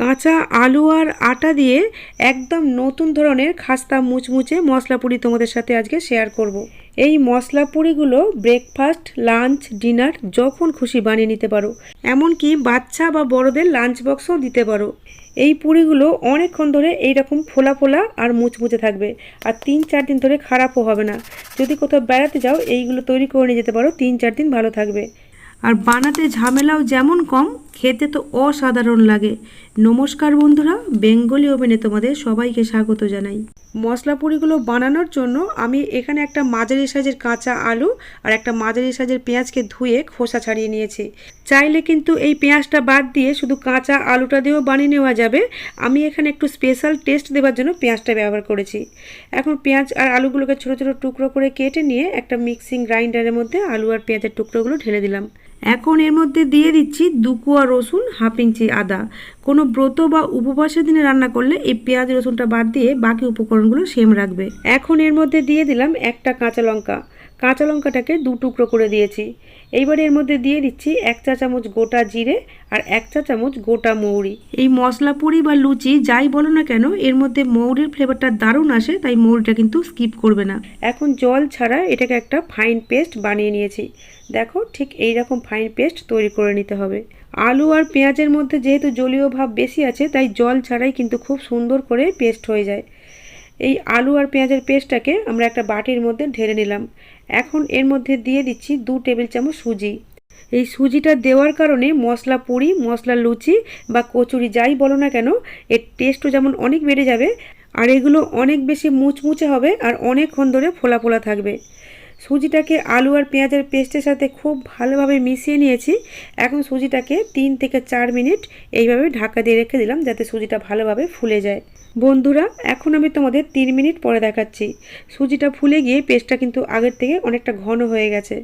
কাঁচা আলু আর আটা দিয়ে একদম নতুন ধরনের খাস্তা মুচমুচে মশলা পুরি তোমাদের সাথে আজকে শেয়ার করব। এই মশলা পুরিগুলো ব্রেকফাস্ট লাঞ্চ ডিনার যখন খুশি বানিয়ে নিতে পারো। এমনকি বাচ্চা বা বড়দের লাঞ্চ বক্সও দিতে পারো। এই পুরিগুলো অনেকক্ষণ ধরে এইরকম ফোলা ফোলা আর মুচমুচে থাকবে আর তিন চার দিন ধরে খারাপও হবে না। যদি কোথাও বেড়াতে যাও, এইগুলো তৈরি করে নিয়ে যেতে পারো, তিন চার দিন ভালো থাকবে। আর বানাতে ঝামেলাও যেমন কম, খেতে তো অসাধারণ লাগে। নমস্কার বন্ধুরা, বেঙ্গলি ওভেনে তোমাদের সবাইকে স্বাগত জানাই। মশলা পুরিগুলো বানানোর জন্য আমি এখানে একটা মাঝারি সাইজের কাঁচা আলু আর একটা মাঝারি সাইজের পেঁয়াজকে ধুয়ে খোসা ছাড়িয়ে নিয়েছি। চাইলে কিন্তু এই পেঁয়াজটা বাদ দিয়ে শুধু কাঁচা আলুটা দিয়েও বানিয়ে নেওয়া যাবে। আমি এখানে একটু স্পেশাল টেস্ট দেওয়ার জন্য পেঁয়াজটা ব্যবহার করেছি। এখন পেঁয়াজ আর আলুগুলোকে ছোটো ছোটো টুকরো করে কেটে নিয়ে একটা মিক্সিং গ্রাইন্ডারের মধ্যে আলু আর পেঁয়াজের টুকরোগুলো ঢেলে দিলাম। এখন এর মধ্যে দিয়ে দিচ্ছি দু কুয়া রসুন, হাফ ইঞ্চি আদা। কোনো ব্রত বা উপবাসের দিনে রান্না করলে এই পেঁয়াজ রসুনটা বাদ দিয়ে বাকি উপকরণগুলো সেম রাখবে। এখন এর মধ্যে দিয়ে দিলাম একটা কাঁচা লঙ্কা। কাঁচা লঙ্কাটাকে দু টুকরো করে দিয়েছি। এইবার এর মধ্যে দিয়ে দিচ্ছি এক চা চামচ গোটা জিরে আর এক চা চামচ গোটা মৌরি। এই মশলা পুরি বা লুচি যাই বলো না কেন, এর মধ্যে মৌরির ফ্লেভারটা দারুণ আসে, তাই মৌরিটা কিন্তু স্কিপ করবে না। এখন জল ছাড়া এটাকে একটা ফাইন পেস্ট বানিয়ে নিয়েছি। দেখো ঠিক এই রকম ফাইন পেস্ট তৈরি করে নিতে হবে। আলু আর পেঁয়াজের মধ্যে যেহেতু জলীয় ভাব বেশি আছে, তাই জল ছাড়াই কিন্তু খুব সুন্দর করে পেস্ট হয়ে যায়। এই আলু আর পেঁয়াজের পেস্টটাকে আমরা একটা বাটির মধ্যে ঢেলে নিলাম। এখন এর মধ্যে দিয়ে দিচ্ছি দু টেবিল চামচ সুজি। এই সুজিটা দেওয়ার কারণে মশলা পুরি, মশলা লুচি বা কচুরি যাই বলো না কেন, এর টেস্টও যেমন অনেক বেড়ে যাবে, আর এগুলো অনেক বেশি মুচমুচে হবে আর অনেকক্ষণ ধরে ফোলা ফোলা থাকবে। সুজিটাকে আলু আর পেঁয়াজের পেস্টের সাথে খুব ভালোভাবে মিশিয়ে নিয়েছি। এখন সুজিটাকে তিন থেকে চার মিনিট এইভাবে ঢাকা দিয়ে রেখে দিলাম যাতে সুজিটা ভালোভাবে ফুলে যায়। বন্ধুরা, এখন আমি তোমাদের তিন মিনিট পরে দেখাচ্ছি। সুজিটা ফুলে গিয়ে পেস্টটা কিন্তু আগের থেকে অনেকটা ঘন হয়ে গেছে।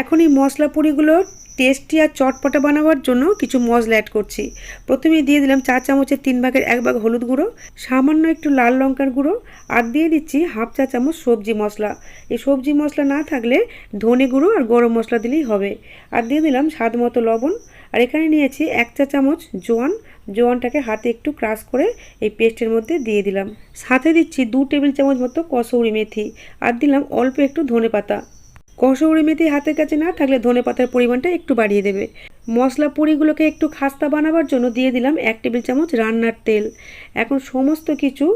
এখন এই মশলা পুরিগুলো টেস্টি আর চটপটা বানাবার জন্য কিছু মশলা অ্যাড করছি। প্রথমে দিয়ে দিলাম চা চামচের তিন ভাগের এক ভাগ হলুদ গুঁড়ো, সামান্য একটু লাল লঙ্কার গুঁড়ো আর দিয়ে দিচ্ছি হাফ চা চামচ সবজি মশলা। এই সবজি মশলা না থাকলে ধনে গুঁড়ো আর গরম মশলা দিলেই হবে। আর দিয়ে দিলাম স্বাদ মতো লবণ। আর এখানে নিয়েছি এক চা চামচ জোয়ান। জোয়ানটাকে হাতে একটু ক্রাশ করে এই পেস্টের মধ্যে দিয়ে দিলাম। সাথে দিচ্ছি দু টেবিল চামচ মতো কসৌরি মেথি। আর দিলাম অল্প একটু ধনে পাতা কসৌরি মেথি হাতের কাছে না থাকলে ধনে পাতার পরিমাণটা একটু বাড়িয়ে দেবে। মশলা পুরিগুলোকে একটু খাস্তা বানাবার জন্য দিয়ে দিলাম এক টেবিল চামচ রান্নার তেল। এখন সমস্ত কিছু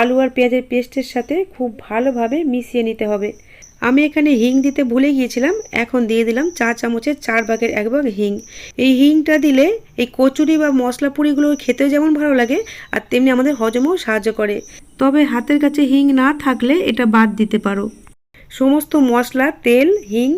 আলু আর পেঁয়াজের পেস্টের সাথে খুব ভালোভাবে মিশিয়ে নিতে হবে। আমি এখানে হিং দিতে ভুলে গিয়েছিলাম, এখন দিয়ে দিলাম চা চামচের চার ভাগের এক ভাগ হিং। এই হিংটা দিলে এই কচুরি বা মশলা পুরিগুলো খেতেও যেমন ভালো লাগে, আর তেমনি আমাদের হজমেও সাহায্য করে। তবে হাতের কাছে হিং না থাকলে এটা বাদ দিতে পারো। সমস্ত মশলা, তেল, হিং,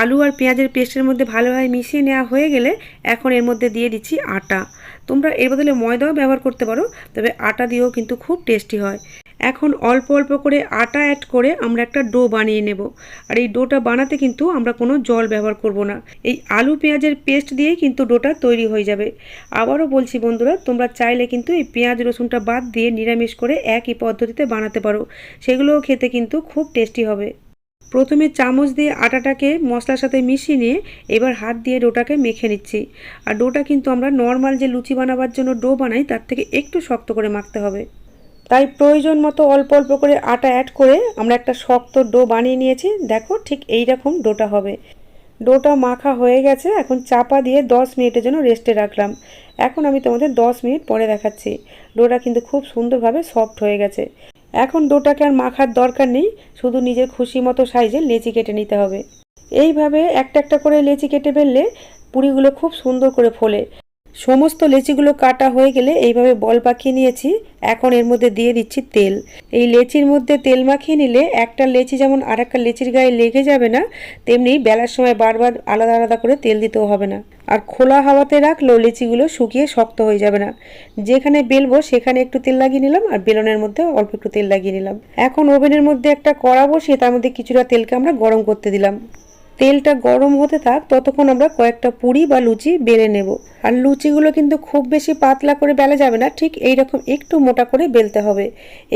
আলু আর পেঁয়াজের পেস্টের মধ্যে ভালোভাবে মিশিয়ে নেওয়া হয়ে গেলে এখন এর মধ্যে দিয়ে দিচ্ছি আটা। তোমরা এর বদলে ময়দাও ব্যবহার করতে পারো, তবে আটা দিয়েও কিন্তু খুব টেস্টি হয়। এখন অল্প অল্প করে আটা অ্যাড করে আমরা একটা ডো বানিয়ে নেব। আর এই ডোটা বানাতে কিন্তু আমরা কোনো জল ব্যবহার করব না। এই আলু, পেঁয়াজের পেস্ট দিয়েই কিন্তু ডোটা তৈরি হয়ে যাবে। আবারও বলছি বন্ধুরা, তোমরা চাইলে কিন্তু এই পেঁয়াজ, রসুনটা বাদ দিয়ে নিরামিষ করে একই পদ্ধতিতে বানাতে পারো। সেগুলোও খেতে কিন্তু খুব টেস্টি হবে। প্রথমে চামচ দিয়ে আটাটাকে মশলার সাথে মিশিয়ে নিয়ে এবার হাত দিয়ে ডোটাকে মেখে নিচ্ছি। আর ডোটা কিন্তু আমরা নর্মাল যে লুচি বানাবার জন্য ডো বানাই, তার থেকে একটু শক্ত করে মাখতে হবে। তাই প্রয়োজন মতো অল্প অল্প করে আটা অ্যাড করে আমরা একটা শক্ত ডো বানিয়ে নিয়েছি। দেখো ঠিক এই রকম ডোটা হবে। ডোটা মাখা হয়ে গেছে, এখন চাপা দিয়ে দশ মিনিটের জন্য রেস্টে রাখলাম। এখন আমি তোমাদের দশ মিনিট পরে দেখাচ্ছি। ডোটা কিন্তু খুব সুন্দরভাবে সফট হয়ে গেছে। এখন ডোটাকে আর মাখার দরকার নেই, শুধু নিজের খুশি মতো সাইজে লেচি কেটে নিতে হবে। এইভাবে একটা একটা করে লেচি কেটে ফেললে পুরিগুলো খুব সুন্দর করে ফোলে। সমস্ত লেচিগুলো কাটা হয়ে গেলে এইভাবে বল পাকিয়ে নিয়েছি। এখন এর মধ্যে দিয়ে দিচ্ছি তেল। এই লেচির মধ্যে তেল মাখিয়ে নিলে একটা লেচি যেমন আর একটা লেচির গায়ে লেগে যাবে না, তেমনি বেলার সময় বারবার আলাদা আলাদা করে তেল দিতেও হবে না। আর খোলা হাওয়াতে রাখলেও লেচিগুলো শুকিয়ে শক্ত হয়ে যাবে না। যেখানে বেলবো সেখানে একটু তেল লাগিয়ে নিলাম আর বেলনের মধ্যে অল্প একটু তেল লাগিয়ে নিলাম। এখন ওভেনের মধ্যে একটা কড়া বসিয়ে তার মধ্যে কিছুটা তেলকে আমরা গরম করতে দিলাম। তেলটা গরম হতে থাক, ততক্ষণ আমরা কয়েকটা পুরি বা লুচি বেলে নেব। আর লুচিগুলো কিন্তু খুব বেশি পাতলা করে বেলা যাবে না, ঠিক এই রকম একটু মোটা করে বেলতে হবে।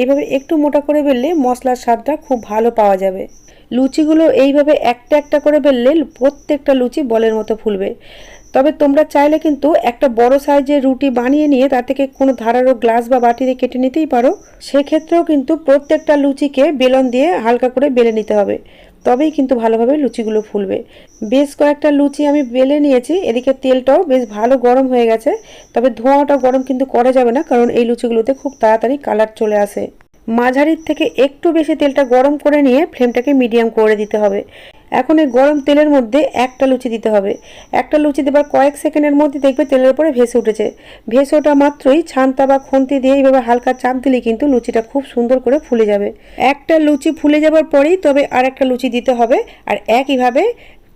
এইভাবে একটু মোটা করে বেললে মশলার স্বাদটা খুব ভালো পাওয়া যাবে। লুচিগুলো এইভাবে একটা একটা করে বেললে প্রত্যেকটা লুচি বলের মতো ফুলবে। তবে তোমরা চাইলে কিন্তু একটা বড় সাইজের রুটি বানিয়ে নিয়ে তার থেকে কোনো ধারালো গ্লাস বা বাটিতে কেটে নিতেই পারো। সেক্ষেত্রেও কিন্তু প্রত্যেকটা লুচিকে বেলন দিয়ে হালকা করে বেলে নিতে হবে। তবেই কিন্তু ভালোভাবে লুচিগুলো ফুলবে। বেশ কয়েকটা লুচি আমি বেলে নিয়েছি। এদিকে তেলটাও বেশ ভালো গরম হয়ে গেছে। তবে ধোঁয়াটা গরম কিন্তু করা যাবে না, কারণ এই লুচিগুলোতে খুব তাড়াতাড়ি কালার চলে আসে। মাঝারির থেকে একটু বেশি তেলটা গরম করে নিয়ে ফ্লেমটাকে মিডিয়াম করে দিতে হবে। এখন এই গরম তেলের মধ্যে একটা লুচি দিতে হবে। একটা লুচি দেবার কয়েক সেকেন্ডের মধ্যে দেখবে তেলের উপরে ভেসে উঠেছে। ভেসে ওঠা মাত্রই ছান্তা বা খুন্তি দিয়ে এইভাবে হালকা চাপ দিলে কিন্তু লুচিটা খুব সুন্দর করে ফুলে যাবে। একটা লুচি ফুলে যাবার পরেই তবে আর একটা লুচি দিতে হবে। আর একইভাবে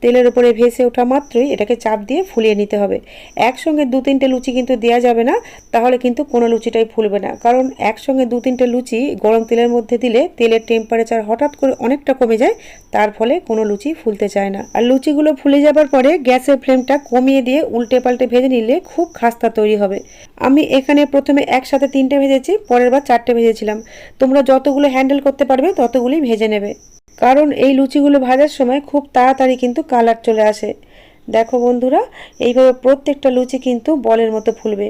তেলের উপরে ভেসে ওঠা মাত্রই এটাকে চাপ দিয়ে ফুলিয়ে নিতে হবে। একসঙ্গে দু তিনটে লুচি কিন্তু দেওয়া যাবে না, তাহলে কিন্তু কোনো লুচিটাই ফুলবে না। কারণ একসঙ্গে দু তিনটে লুচি গরম তেলের মধ্যে দিলে তেলের টেম্পারেচার হঠাৎ করে অনেকটা কমে যায়, তার ফলে কোনো লুচি ফুলতে চায় না। আর লুচিগুলো ফুলে যাবার পরে গ্যাসের ফ্লেমটা কমিয়ে দিয়ে উল্টে পাল্টে ভেজে নিলে খুব খাস্তা তৈরি হবে। আমি এখানে প্রথমে একসাথে তিনটে ভেজেছি, পরের বার চারটে ভেজেছিলাম। তোমরা যতগুলো হ্যান্ডেল করতে পারবে ততগুলোই ভেজে নেবে। কারণ এই লুচিগুলো ভাজার সময় খুব তাড়াতাড়ি কিন্তু কালার চলে আসে। দেখো বন্ধুরা, এইভাবে প্রত্যেকটা লুচি কিন্তু বলের মতো ফুলবে।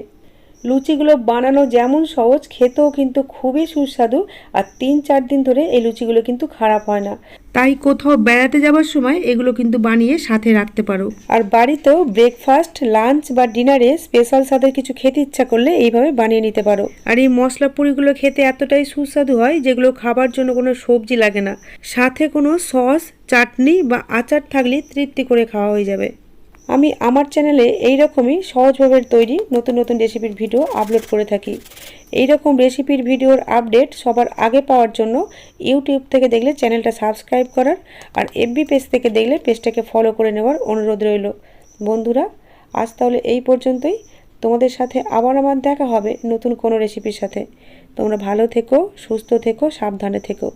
লুচিগুলো বানানো যেমন সহজ খেতেও কিন্তু খুবই সুস্বাদু আর তিন চার দিন ধরে এই লুচিগুলো কিন্তু খারাপ হয় না। তাই কোথাও বেড়াতে যাওয়ার সময় এগুলো কিন্তু বানিয়ে সাথে রাখতে পারো। আর বাড়িতেও ব্রেকফাস্ট লাঞ্চ বা ডিনারে স্পেশাল স্বাদের কিছু খেতে ইচ্ছা করলে এইভাবে বানিয়ে নিতে পারো। আর এই মশলা পুরিগুলো খেতে এতটাই সুস্বাদু হয় যেগুলো খাবার জন্য কোনো সবজি লাগে না। সাথে কোনো সস চাটনি বা আচার থাকলে তৃপ্তি করে খাওয়া হয়ে যাবে। আমি আমার চ্যানেলে এই রকমই সহজভাবে তৈরি নতুন নতুন রেসিপির ভিডিও আপলোড করে থাকি। এই রকম রেসিপির ভিডিওর আপডেট সবার আগে পাওয়ার জন্য ইউটিউব থেকে দেখলে চ্যানেলটা সাবস্ক্রাইব করার আর এফবি পেজ থেকে দেখলে পেজটাকে ফলো করে নেওয়ার অনুরোধ রইল। বন্ধুরা, আজ তাহলে এই পর্যন্তই। তোমাদের সাথে আবার আমার দেখা হবে নতুন কোনো রেসিপির সাথে। তোমরা ভালো থেকো, সুস্থ থেকো, সাবধানে থেকো।